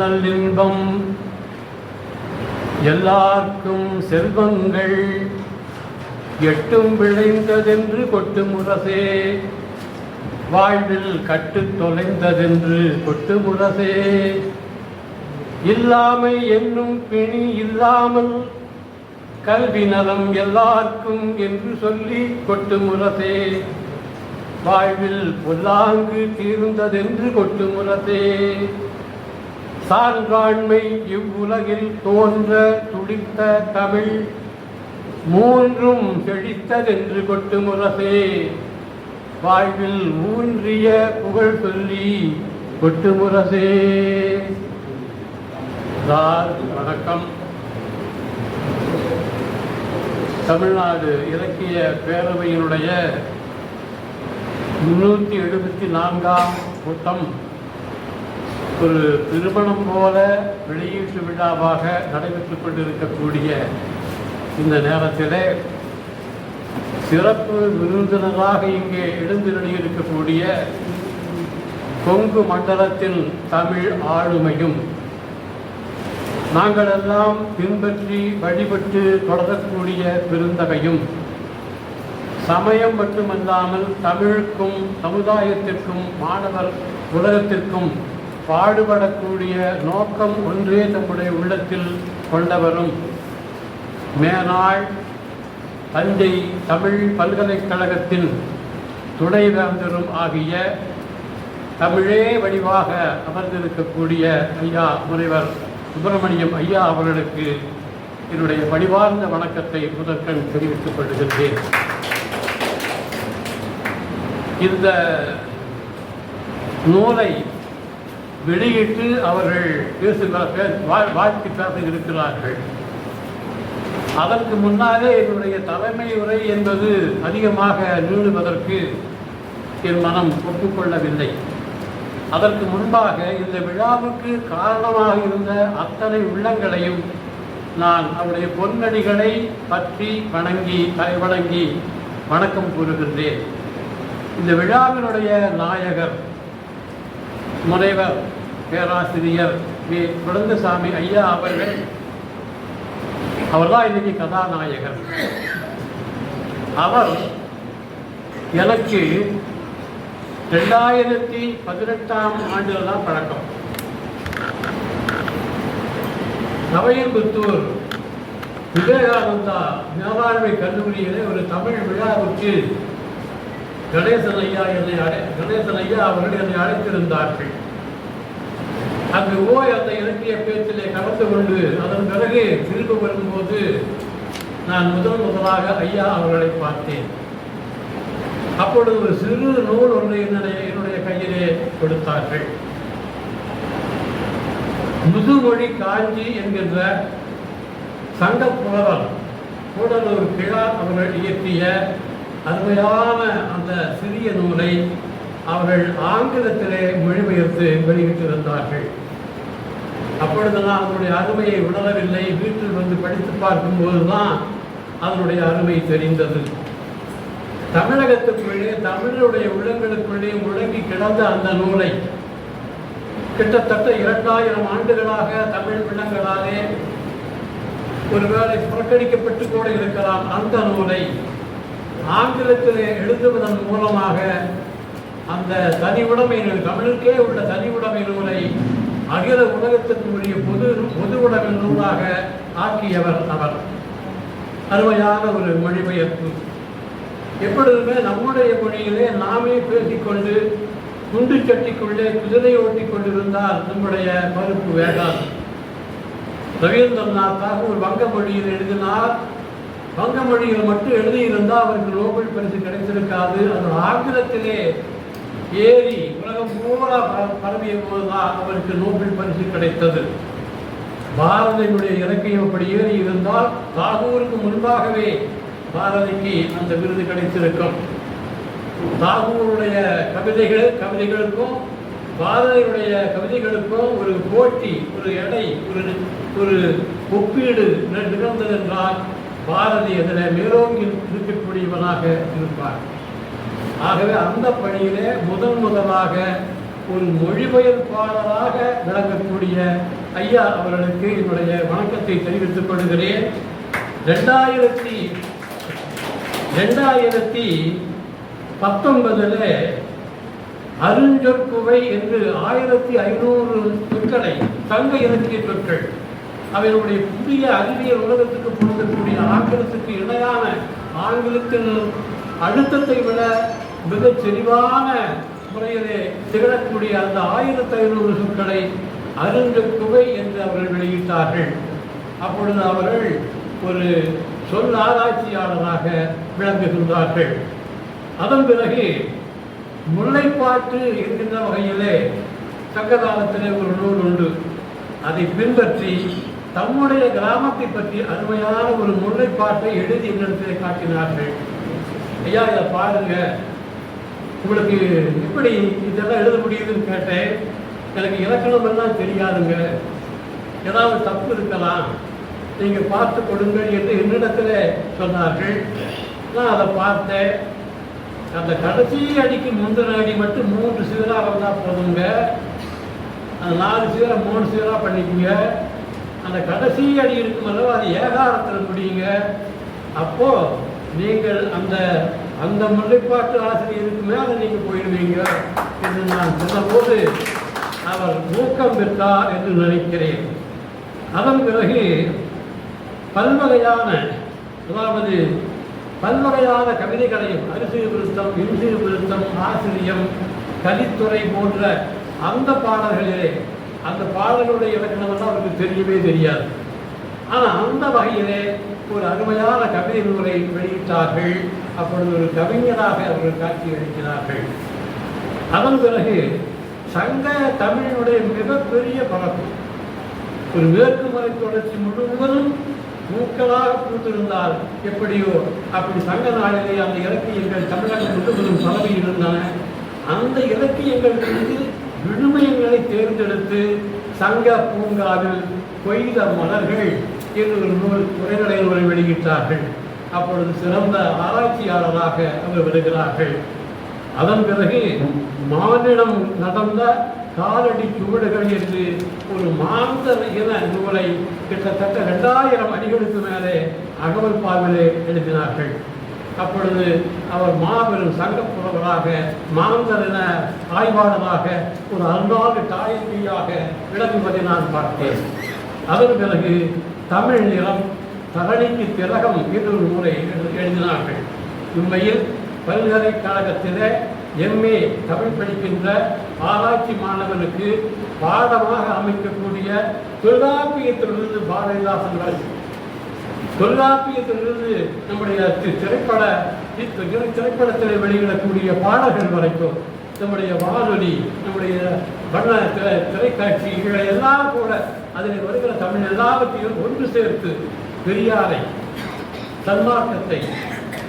நல்லின்பம் எல்லார்க்கும் செல்வங்கள் எட்டும் விளைந்ததென்று கொட்டு முரசே வாழ்வில் கட்டு தொலைந்ததென்று கொட்டு முரசே இல்லாமை என்னும் பிணி இல்லாமல் கல்வி நலம் எல்லாருக்கும் என்று சொல்லி கொட்டு முரசே வாழ்வில் பொல்லாங்கு தீர்ந்ததென்று கொட்டு முரசே சான்றாண்மை இவ்வுலகில் தோன்ற துடித்த தமிழ் மூன்றும் செழித்ததென்று கொட்டு முரசே வாழ்வில் ஊன்றிய புகழ் சொல்லி கொட்டு முரசே சார் வணக்கம். தமிழ்நாடு இலக்கிய பேரவையினுடைய முன்னூற்றி எழுபத்தி நான்காம் கூட்டம். ஒரு திருமணம் போல வெளியீட்டு விழாவாக நடைபெற்றுக் கொண்டிருக்கக்கூடிய இந்த நேரத்திலே சிறப்பு விருந்தினராக இங்கே எழுந்திருக்கக்கூடிய கொங்கு மண்டலத்தின் தமிழ் ஆளுமையும் நாங்கள் எல்லாம் பின்பற்றி வழிபட்டு தொடரக்கூடிய பெருந்தகையும் சமயம் மட்டுமல்லாமல் தமிழுக்கும் சமுதாயத்திற்கும் மாணவர் உலகத்திற்கும் பாடுபடக்கூடிய நோக்கம் ஒன்றே தம்முடைய உள்ளத்தில் கொண்டவரும். மேனாள் தஞ்சை தமிழ் பல்கலைக்கழகத்தின் துணைவேந்தரும் ஆகிய தமிழே வடிவாக அமர்ந்திருக்கக்கூடிய ஐயா முனைவர் சுப்பிரமணியம் ஐயா அவர்களுக்கு என்னுடைய பணிவார்ந்த வணக்கத்தை முதற்கண் தெரிவித்துக் கொள்கின்றேன். இந்த நூலை வெளியிட்டு அவர்கள் பேசுகிறார்கள் வா- வாழ்த்து பேச இருக்கிறார்கள். அதற்கு முன்னாலே என்னுடைய தலைமை உரை என்பது அதிகமாக நீளுவதற்கு என் மனம் ஒப்புக்கொள்ளவில்லை. அதற்கு முன்பாக இந்த விழாவுக்கு காரணமாக இருந்த அத்தனை உள்ளங்களையும் நான் அவருடைய பொன்னடிகளை பற்றி வணங்கி வணங்கி வணக்கம் கூறுகின்றேன். இந்த விழாவினுடைய நாயகர் முனைவர் பேராசிரியர் வி. குழந்தசாமி ஐயா அவர்கள். அவர்தான் இன்னைக்கு கதாநாயகர். அவர் எனக்கு ரெண்டாயிரத்தி பதினெட்டாம் ஆண்டில் தான் பழக்கம். நவையம்புத்தூர் விவேகானந்தா மேலாண்மை கல்லூரியிலே ஒரு தமிழ் விழாவுக்கு கணேசன் ஐயா என்னை அழை கணேசன் ஐயா அவர்கள் என்னை அழைத்திருந்தார்கள். அங்கு ஓ அந்த இலக்கிய பேச்சிலே கலந்து கொண்டு அதன் பிறகு திரும்ப வரும்போது நான் முதல் முதலாக ஐயா அவர்களை பார்த்தேன். அப்பொழுது ஒரு சிறு நூல் ஒன்றை என்னுடைய என்னுடைய கையிலே கொடுத்தார்கள். முதுமொழி காஞ்சி என்கின்ற சங்க புலவர் கூடலூர் கிழா அவர்கள் இயற்றிய அருமையான அந்த சிறிய நூலை அவர்கள் ஆங்கிலத்திலே மொழிபெயர்த்து வெளியிட்டிருந்தார்கள். அப்பொழுது நான் அதனுடைய அருமையை உணரவில்லை. வீட்டில் வந்து படித்து பார்க்கும்போது தான் அதனுடைய அருமை தெரிந்தது. தமிழகத்துக்குள்ளே தமிழருடைய உள்ளங்களுக்குள்ளே முழங்கி கிடந்த அந்த நூலை கிட்டத்தட்ட இரண்டாயிரம் ஆண்டுகளாக தமிழ் பிள்ளங்களாலே ஒருவேளை புறக்கணிக்கப்பட்டு கூட இருக்கலாம். அந்த நூலை ஆங்கிலத்திலே எழுதுவதன் மூலமாக அந்த தனி உடைமை நூல் தமிழுக்கே உள்ள தனி உடைமை நூலை அகில உலகத்திற்கு உரிய பொது பொது உடைமை நூலாக ஆக்கியவர் அவர். அருமையான ஒரு மொழிபெயர்ப்பு. எப்பொழுதுமே நம்முடைய மொழியிலே நாமே பேசிக்கொண்டு குண்டு சட்டிக்குள்ளே குதிரை ஓட்டிக் கொண்டிருந்தால் நம்முடைய மறுப்பு வேகாது ரவீந்திரநாத் தாகூர் வங்க மொழியில் எழுதினார் வங்க மொழியில் மட்டும் எழுதியிருந்தால் அவருக்கு நோபல் பரிசு கிடைத்திருக்காது அந்த ஆங்கிலத்திலே ஏறி உலகம் பூரா பரவிய போதுதான் அவருக்கு நோபல் பரிசு கிடைத்தது. பாரதியினுடைய இலக்கியம் அப்படி ஏறி இருந்தால் தாகூருக்கு முன்பாகவே பாரதிக்கு அந்த விருது கிடைத்திருக்கும். தாகூருடைய கவிதைகள் கவிதைகளுக்கும் பாரதியுடைய கவிதைகளுக்கும் ஒரு போட்டி ஒரு எடை ஒரு ஒரு ஒப்பீடு நிகழ்ந்தது என்றால் பாரதி அதில் மேலோங்கி இருக்கக்கூடியவனாக இருப்பார். ஆகவே அந்த பணியிலே முதன் முதலாக ஒரு மொழிபெயர்ப்பாளராக விளங்கக்கூடிய ஐயா அவர்களுக்கு என்னுடைய வணக்கத்தை தெரிவித்துக் கொள்கிறேன். ரெண்டாயிரத்தி ரெண்டாயிரத்தி பத்தொன்பதுல அருஞ்சொற்குவை என்று ஆயிரத்தி ஐநூறு சொற்களை தங்க இலக்கிய சொற்கள் அவர்களுடைய புதிய அறிவியல் உலகத்துக்கு பொருந்தக்கூடிய ஆங்கிலத்துக்கு இணையான ஆங்கிலத்தின் அழுத்தத்தை விட மிகச் செறிவான முறையிலே திகழக்கூடிய அந்த ஆயிரத்தி ஐநூறு சொற்களை அருந்த குவை என்று அவர்கள் வெளியிட்டார்கள். அப்பொழுது அவர்கள் ஒரு சொல் ஆராய்ச்சியாளராக விளங்குகின்றார்கள். அதன் பிறகு முல்லைப்பாட்டு இருக்கின்ற வகையிலே சங்க காலத்திலே ஒரு நூல் உண்டு. அதை பின்பற்றி தம்முடைய கிராமத்தை பற்றி அருமையான ஒரு முறைப்பாட்டை எழுதி என்னிடத்திலே காட்டினார்கள். ஐயா இதை பாருங்க. உங்களுக்கு இப்படி இதெல்லாம் எழுத முடியுதுன்னு கேட்டேன். எனக்கு இலக்கணம் எல்லாம் தெரியாதுங்க. ஏதாவது தப்பு இருக்கலாம். நீங்கள் பார்த்து கொடுங்கள் என்று என்னிடத்தில் சொன்னார்கள். நான் அதை பார்த்தேன். அந்த கடைசி அடிக்கு முந்தின அடி மட்டும் மூன்று சீராக வந்தால் போதுங்க. அந்த நாலு சீராக மூணு சீராக பண்ணிக்கோங்க. அந்த கடைசி அடி இருக்கும் அல்லவா அது ஏகாரத்தில் முடியுங்க அப்போ நீங்கள் அந்த அந்த முல்லைப்பாட்டு ஆசிரியருக்கு மேலே நீங்கள் போயிடுவீங்க என்று நான் சொன்னபோது அவர் ஊக்கம் பெற்றார் என்று நினைக்கிறேன். அதன் பிறகு பல்வகையான அதாவது பல்வகையான கவிதைகளையும் அரிசி விருத்தம் இன்சி விருத்தம் ஆசிரியம் கலித்துறை போன்ற அந்த பாடல்களிலே அந்த பாடல்களுடைய இலக்கணமெல்லாம் அவருக்கு தெரியவே தெரியாது. ஆனால் அந்த வகையிலே ஒரு அருமையான கவிதை நூலை வெளியிட்டார்கள். அப்பொழுது ஒரு கவிஞராக அவர்கள் காட்சி அளிக்கிறார்கள் அதன் பிறகு சங்க தமிழினுடைய மிகப்பெரிய பரப்பு ஒரு மேற்கு மலை தொடர்ச்சி முழுவதும் பூக்களாக பூத்திருந்தால் எப்படியோ அப்படி சங்க நாளிலே அந்த இலக்கியங்கள் தமிழகம் முழுவதும் பரவி இருந்தன அந்த இலக்கியங்கள் மீது விழுமியங்களை தேர்ந்தெடுத்து சங்க பூங்காவில் கொய்த மலர்கள் என்று ஒரு நூல் உரைநடை வெளியிட்டார்கள். அப்பொழுது சிறந்த ஆராய்ச்சியாளராக அவர் வருகிறார்கள். அதன் பிறகு மானிடம் நடந்த காலடி சுவடுகள் என்று ஒரு மாந்தர் இன நூலை கிட்டத்தட்ட ரெண்டாயிரம் அடிகளுக்கு மேலே அகவல் பார்வையிலே எழுதினார்கள். அப்பொழுது அவர் மாபெரும் சங்கப்புறவராக மாந்தர் என ஆய்வாளராக ஒரு அன்றாண்டு தாயத்தியாக விளங்குவதை நான் பார்த்தேன். அதன் பிறகு தமிழ் நிலம் தரணிக்கு திலகம் என்று ஒரு நூலை எழுதினார்கள். உண்மையில் பல்கலைக்கழகத்திலே எம்ஏ தமிழ் படிக்கின்ற ஆராய்ச்சி மாணவனுக்கு பாடமாக அமைக்கக்கூடிய தொல்காப்பியத்திலிருந்து பாரதிதாசன் வரை தொல்காப்பியத்திலிருந்து நம்முடைய திரைப்பட திரைப்படத்தில் வெளியிடக்கூடிய பாடல்கள் வரைக்கும் நம்முடைய வானொலி நம்முடைய வண்ண திரைக்காட்சி இவை எல்லாம் கூட அதில் வருகிற தமிழ் எல்லாவற்றையும் ஒன்று சேர்த்து பெரியாரை சன்மார்க்கத்தை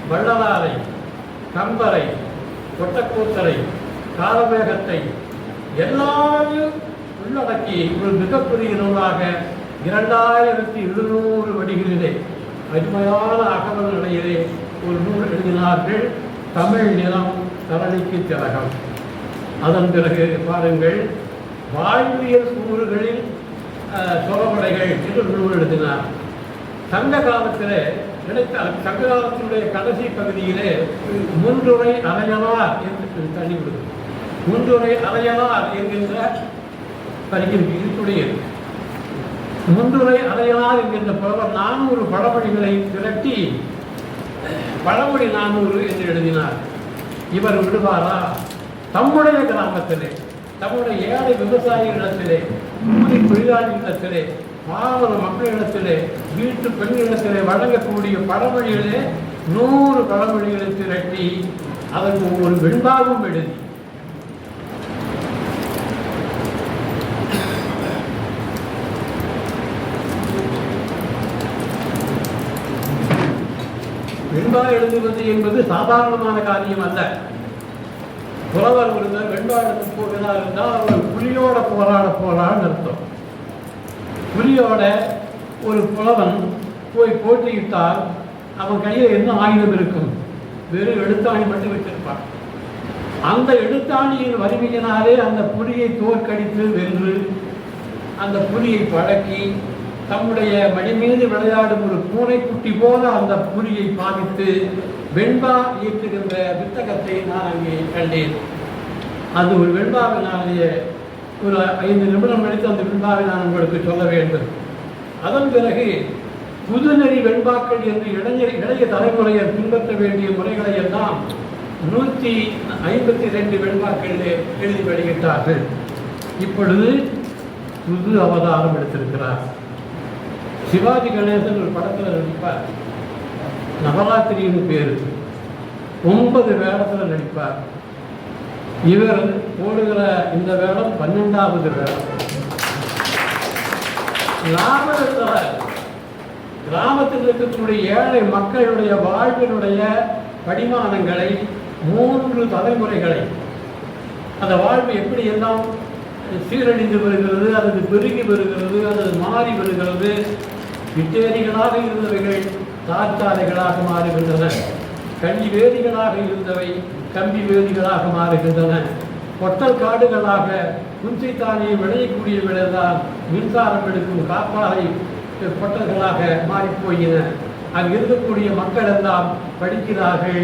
வள்ளலாரை கம்பரை கொட்டக்கூத்தரை காலவேகத்தை எல்லாரையும் உள்ளடக்கி ஒரு மிகப்பெரிய நூலாக இரண்டாயிரத்தி எழுநூறு வடிகளிலே அருமையான அகவல் நிலையிலே ஒரு நூல் எழுதினார்கள். தமிழ் நிலம் தரணிக்கு திலகம். அதன் பிறகு பாருங்கள் வாழ்வியல் கூறுகளில் சோழமடைகள் சொலவடைகள் என்று நூல் எழுதினார். சங்க காலத்தில் நினைத்த சங்க காலத்தினுடைய கடைசி பகுதியிலே முன்றுரை அலையலார் என்று தள்ளி விடுது. முன்றுரை அலையலார் என்கின்ற பரிகிற்கு இருக்கக்கூடிய முன்றுரை அறையலார் என்கின்ற புலவர் நானூறு பழமொழிகளை திரட்டி பழமொழி நானூறு என்று எழுதினார். இவர் விடுவாரா? தம்முடைய கிராமத்திலே தம்முடைய ஏழை விவசாயிகளிடத்திலே கூலி தொழிலாளிகளிடத்திலே மாவட்ட மக்களிடத்திலே வீட்டு பெண்களிடத்திலே வழங்கக்கூடிய பழமொழிகளே நூறு பழமொழிகளை திரட்டி அதற்கு ஒரு வெண்பாகம் எழுதி. வெண்பா எழுதுவது என்பது சாதாரணமான காரியம் அல்ல. புலவர் ஒருவர் வெண்பா எழுத போகிறார் இருந்தால் அவர் புலியோட போராட போறான்னு அர்த்தம். புலியோட ஒரு புலவன் போய் போட்டியிட்டால் அவன் கையில் என்ன ஆயுதம் இருக்கும்? வெறும் எழுத்தாணி மட்டும் வச்சிருப்பான். அந்த எழுத்தாணியின் வலிமையினாலே அந்த புலியை தோற்கடித்து வென்று அந்த புலியை பழக்கி தம்முடைய மடி மீது விளையாடும் ஒரு பூனைக்குட்டி போல அந்த பூரியை பாதித்து வெண்பா இயக்குகின்ற புத்தகத்தை நான் அங்கே கண்டேன். அது ஒரு வெண்பாவினாலேயே ஒரு ஐந்து நிமிடம் கழித்து அந்த வெண்பாவை நான் உங்களுக்கு சொல்ல வேண்டும். அதன் பிறகு புதுநெறி வெண்பாக்கள் என்று இளைஞர் இளைய தலைமுறையர் பின்பற்ற வேண்டிய முறைகளை எல்லாம் நூற்றி ஐம்பத்தி ரெண்டு வெண்பாக்களிலே எழுதி வெளியிட்டார்கள். இப்பொழுது புது அவதாரம் எடுத்திருக்கிறார். சிவாஜி கணேசன் ஒரு படத்தில் நடிப்பார். நவராத்திரின்னு பேர். ஒன்பது வேடத்தில் நடிப்பார். இவர் போடுகிற இந்த வேடம் பன்னெண்டாவது வேடம். கிராமத்தில் கிராமத்தில் இருக்கக்கூடிய ஏழை மக்களுடைய வாழ்வினுடைய படிமானங்களை மூன்று தலைமுறைகளை அந்த வாழ்வு எப்படி எல்லாம் சீரழிந்து வருகிறது அல்லது பெருகி வருகிறது அல்லது மாறி வருகிறது விட்டேரிகளாக இருந்தவைகள் தாற்சாலைகளாக மாறுகின்றன. கல்வி வேதிகளாக இருந்தவை கம்பி வேதிகளாக மாறுகின்றன. பொட்டல் காடுகளாக குஞ்சைத்தானே விளையக்கூடியவர்கள்தான் மின்சாரம் எடுக்கும் காப்பாலை பொட்டல்களாக மாறிப்போயின. அங்கு இருக்கக்கூடிய மக்கள் எல்லாம் படிக்கிறார்கள்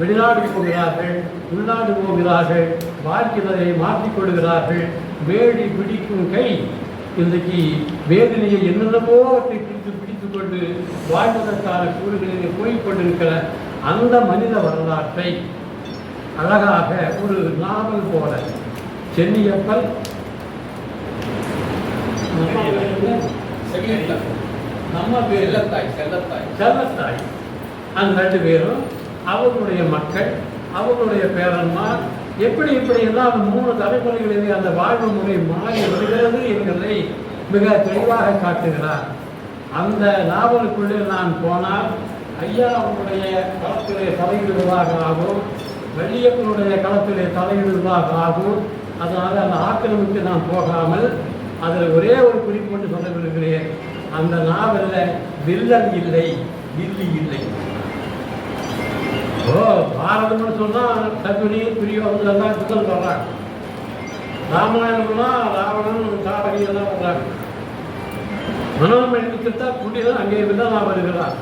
வெளிநாடு போகிறார்கள் உள்நாடு போகிறார்கள் வாழ்க்கையை மாற்றிக் கொள்கிறார்கள். வேடி பிடிக்கும் கை இன்றைக்கு வேதனையை என்னென்னவோ அவற்றை பிடித்து பிடித்துக் கொண்டு வாழ்வதற்கான கூறுகளிலே போய்க் கொண்டிருக்கிற அந்த மனித வரலாற்றை அழகாக ஒரு நாவல் போல சென்னியப்பல் நம்ம செல்லத்தாய் செல்லத்தாய். செல்லத்தாய். அந்த ரெண்டு பேரும் அவர்களுடைய மக்கள் அவர்களுடைய பேரன்மார் எப்படி இப்படி எல்லாம் மூணு தலைமுறைகளிலே அந்த வாழ்வு முறை மாறி வருகிறது என்கிறதை மிக தெளிவாக காட்டுகிறார். அந்த நாவலுக்குள்ளே நான் போனால் ஐயா அவனுடைய களத்திலே தலையிடுவதாக ஆகும் வெள்ளியப்பனுடைய களத்திலே தலையிடுவதாக ஆகும் அதனால் அந்த ஆக்கிரமிக்கு நான் போகாமல் அதில் ஒரே ஒரு குறிப்பு மட்டும் சொல்ல விரும்புகிறேன் அந்த நாவலில் வில்லன் இல்லை வில்லி இல்லை. ஓ பாரதம்னு சொன்னா சகுனி துரியோதன் எல்லாம் புத்தல் வர்றாங்க. ராமாயணம்னா ராவணன் சாரகி எல்லாம் வர்றாங்க. மனோரம் எடுத்துக்கிட்டா புண்ணியம் அங்கே வில்லனா வருகிறார்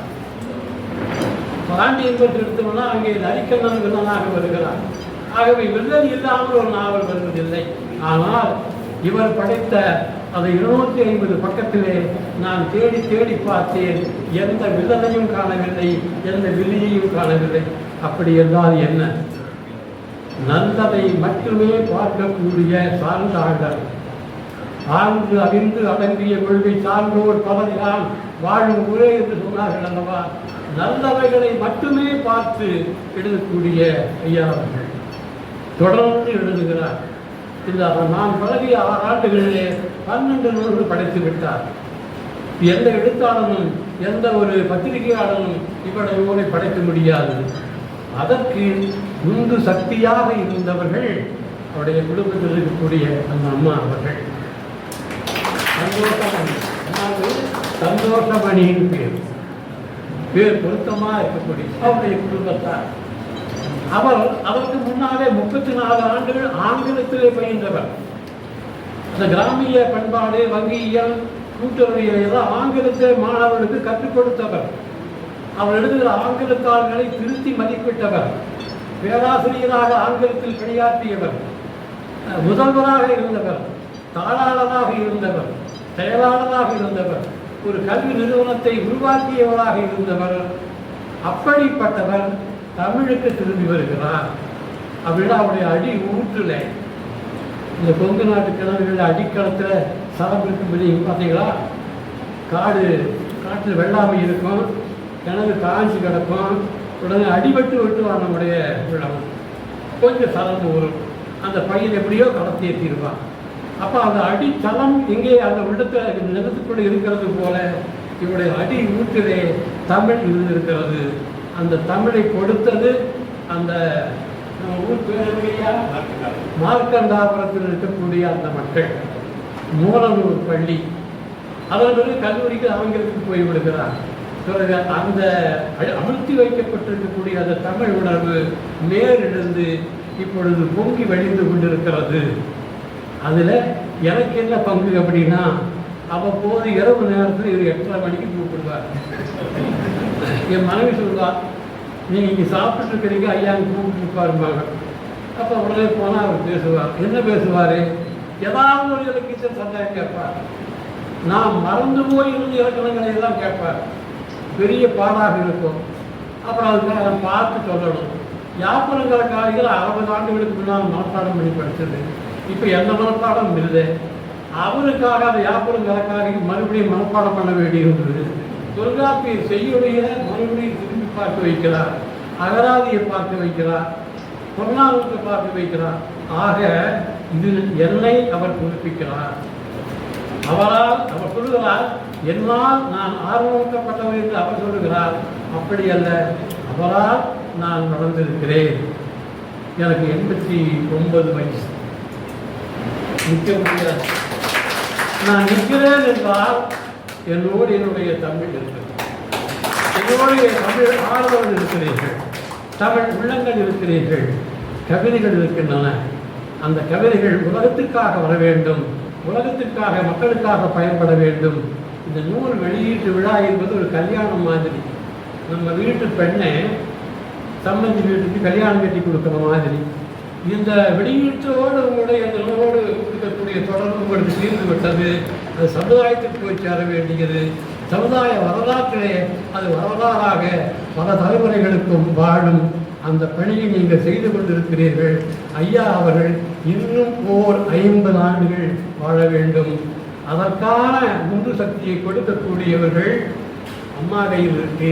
பாண்டியன் பற்றி எடுத்தோம்னா அங்கே நரிக்கண்ணன் வில்லனாக வருகிறார் ஆகவே வில்லன் இல்லாமல் ஒரு நாவல் வருவதில்லை. ஆனால் இவர் படைத்த அந்த இருநூத்தி ஐம்பது பக்கத்திலே நான் தேடி தேடி பார்த்தேன். எந்த வில்லனையும் காணவில்லை எந்த வில்லியையும் காணவில்லை. அப்படி என்றால் என்ன? நல்லதை மட்டுமே பார்க்கக்கூடிய சார்ந்தார்கள் ஆழ்ந்து அறிந்து அடங்கிய கொள்கை சார்ந்தோர் பலரினால் வாழும் ஊரே என்று சொன்னார்கள் அல்லவா? நல்லவைகளை மட்டுமே பார்த்து எழுதக்கூடிய ஐயா அவர்கள். தொடர்ந்து எழுதுகிறார். இந்த நான் பழகிய ஆறு ஆண்டுகளிலே பன்னெண்டு நூல்கள் படைத்து விட்டார். எந்த எழுத்தாளனும் எந்த ஒரு பத்திரிகையாளனும் இவ்வளவு நூலை படைக்க முடியாது. அதற்கு உந்து சக்தியாக இருந்தவர்கள் அவருடைய குடும்பத்தில் இருக்கக்கூடிய அந்த அம்மா அவர்கள். சந்தோஷமணி. அதாவது சந்தோஷமணியின் பேர். பேர் பொருத்தமாக இருக்கக்கூடிய அவருடைய குடும்பத்தார். அவர் அவருக்கு முன்னாலே முப்பத்தி நாலு ஆண்டுகள் ஆங்கிலத்திலே பயின்றவர். அந்த கிராமிய பண்பாடு வங்கியியல் கூட்டுறவியல் எல்லாம் ஆங்கிலத்தை மாணவர்களுக்கு கற்றுக் கொடுத்தவர். அவர் எழுதுகிற ஆங்கிலத்தாள்களை திருத்தி மதிப்பிட்டவர். பேராசிரியராக ஆங்கிலத்தில் பணியாற்றியவர். முதல்வராக இருந்தவர். தாளாளராக இருந்தவர். செயலாளராக இருந்தவர். ஒரு கல்வி நிறுவனத்தை உருவாக்கியவராக இருந்தவர். அப்படிப்பட்டவர் தமிழுக்கு திரும்பி வருகிறார். அப்படின்னா அவருடைய அடி ஊற்றுல. இந்த கொங்கு நாட்டு கிணறுகளில் அடிக்களத்தில் சரம் இருக்கும்படி பார்த்தீங்களா காடு காட்டில் வெள்ளாமை இருக்கும். கிணறு காஞ்சி கிடக்கும். உடனே அடிபட்டு விட்டு நம்முடைய விடம் கொஞ்சம் சலம் ஊறும். அந்த பையன் எப்படியோ கடத்தி ஏற்றிருப்பான். அப்போ அந்த அடித்தளம் இங்கே அந்த உள்ளத்தில் நிலத்துக்குள்ளே இருக்கிறது போல இவருடைய அடி ஊற்றிலே தமிழ் இருந்திருக்கிறது. அந்த தமிழை கொடுத்தது அந்த நம்ம ஊர் பேர் மார்க்கண்டாபுரத்தில் இருக்கக்கூடிய அந்த மக்கள். மூலநூல் பள்ளி. அதன் பிறகு கல்லூரிக்கு ஆங்கிலத்துக்கு போய் விடுகிறார். பிறகு அந்த அழு- வைக்கப்பட்டிருக்கக்கூடிய அந்த தமிழ் உணர்வு நேரிடந்து இப்பொழுது பொங்கி வழிந்து கொண்டிருக்கிறது. அதில் எனக்கு என்ன பங்கு அப்படின்னா அவ்வப்போது இரவு நேரத்தில் இவர் எட்டரை மணிக்கு கூப்பிடுவார். என் மனைவி சொல்லுவா நீங்கள் இங்கே சாப்பிட்டுருக்கிறீங்க ஐயா கூப்பிட்டு பாருப்பாங்க அப்போ உடனே போனால் அவர் பேசுவார். என்ன பேசுவார்? ஏதாவது ஒரு இலக்கிய சந்தேகம் கேட்பார். நான் மறந்து போய் இருந்து இலக்கணங்களை எல்லாம் கேட்பார். பெரிய பாடாக இருக்கும். அப்புறம் அதுக்காக அதை பார்த்து சொல்லணும். யாப்பனங்கிற காலையில் அறுபது ஆண்டுகளுக்கு முன்னால் மனப்பாடம் பண்ணி படித்தது. இப்போ எந்த மனப்பாடம் இல்லை. அவருக்காக அந்த யாப்பனங்கிற மறுபடியும் மனப்பாடம் பண்ண வேண்டியிருந்தது. தொல்காப்பியர் செய்யுடைய மறுபடியும் திரும்பி பார்க்க வைக்கிறார். அகராதியை பார்த்து வைக்கிறார். பொருளாதாரத்தை பார்த்து வைக்கிறார். ஆக இது என்னை அவர் புதுப்பிக்கிறார். அவரால் அவர் சொல்லுகிறார் என்னால் நான் ஆர்வமூட்டப்பட்டவர் என்று அவர் சொல்லுகிறார். அப்படி அல்ல அவரால் நான் நடந்திருக்கிறேன். எனக்கு எண்பத்தி ஒன்பது வயசு. நிற்க முடியாது. நான் நிற்கிறேன் என்றால் என்னோடு என்னுடைய தமிழ் இருக்கிறது. என்னுடைய தமிழ் ஆர்வலர்கள் இருக்கிறீர்கள். தமிழ் உள்ளங்கள் இருக்கிறீர்கள். கவிதைகள் இருக்கின்றன. அந்த கவிதைகள் உலகத்துக்காக வர வேண்டும். உலகத்திற்காக மக்களுக்காக பயன்பட வேண்டும். இந்த நூல் வெளியீட்டு விழா என்பது ஒரு கல்யாணம் மாதிரி. நம்ம வீட்டு பெண்ணை சம்பந்தி வீட்டுக்கு கல்யாணம் கட்டி கொடுக்குற மாதிரி. இந்த வெளியீட்டோடு உங்களுடைய அந்த நூலோடு இருக்கக்கூடிய தொடர்பு உங்களுக்கு தீர்ந்து விட்டது. அது சமுதாயத்திற்கு போய் சேர வேண்டியது. சமுதாய வரலாற்றிலே அது வரலாறாக பல தலைமுறைகளுக்கும் வாழும் அந்த பணியை நீங்கள் செய்து கொண்டிருக்கிறீர்கள். ஐயா அவர்கள் இன்னும் ஓர் ஐம்பது ஆண்டுகள் வாழ வேண்டும். அதற்கான உந்து சக்தியை கொடுக்கக்கூடியவர்கள் அம்மா கையில் இருக்கு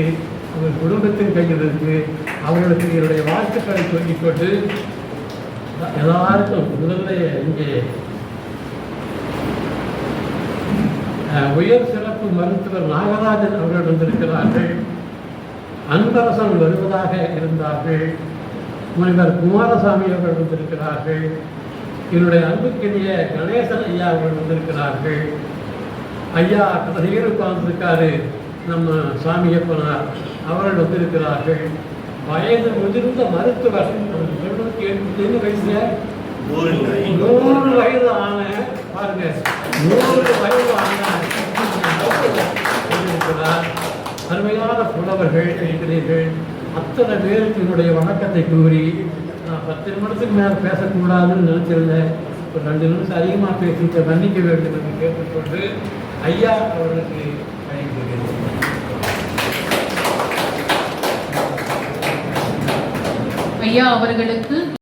அவர் குடும்பத்தின் கையில் இருக்கு அவர்களுக்கு என்னுடைய வாழ்த்துக்களை சொல்லிக் கொண்டு எல்லாருக்கும் முதல்ல இங்கே உயர் சிறப்பு மருத்துவர் நாகராஜன் அவர்கள் வந்திருக்கிறார்கள். அன்பரசன் வருவதாக இருந்தார்கள். முனைவர் குமாரசாமி அவர்கள் வந்திருக்கிறார்கள். என்னுடைய அன்புக்கினிய கணேசன் ஐயா அவர்கள் வந்திருக்கிறார்கள். ஐயா கடைசியில் உட்கார்ந்துருக்காரு. நம்ம சாமியப்பனார் அவர்கள் வந்திருக்கிறார்கள். வயது முதிர்ந்த மருத்துவர் சொல்றதுக்கு எண்பத்தி வயசுல? நூறு வயது. ஆன பாருங்க நூறு வயது ஆன இருக்கிறார் அருமையான புலவர்கள் இருக்கிறீர்கள் அத்தனை பேருக்கு என்னுடைய வணக்கத்தை கூறி பத்து நிமிடத்துக்கு மேலே பேசக்கூடாதுன்னு நினைச்சிருந்தேன். ஒரு ரெண்டு நிமிஷம் அதிகமாக பேசிட்டு மன்னிக்க வேண்டும் என்று கேட்டுக்கொண்டு ஐயா அவர்களுக்கு ஐயா அவர்களுக்கு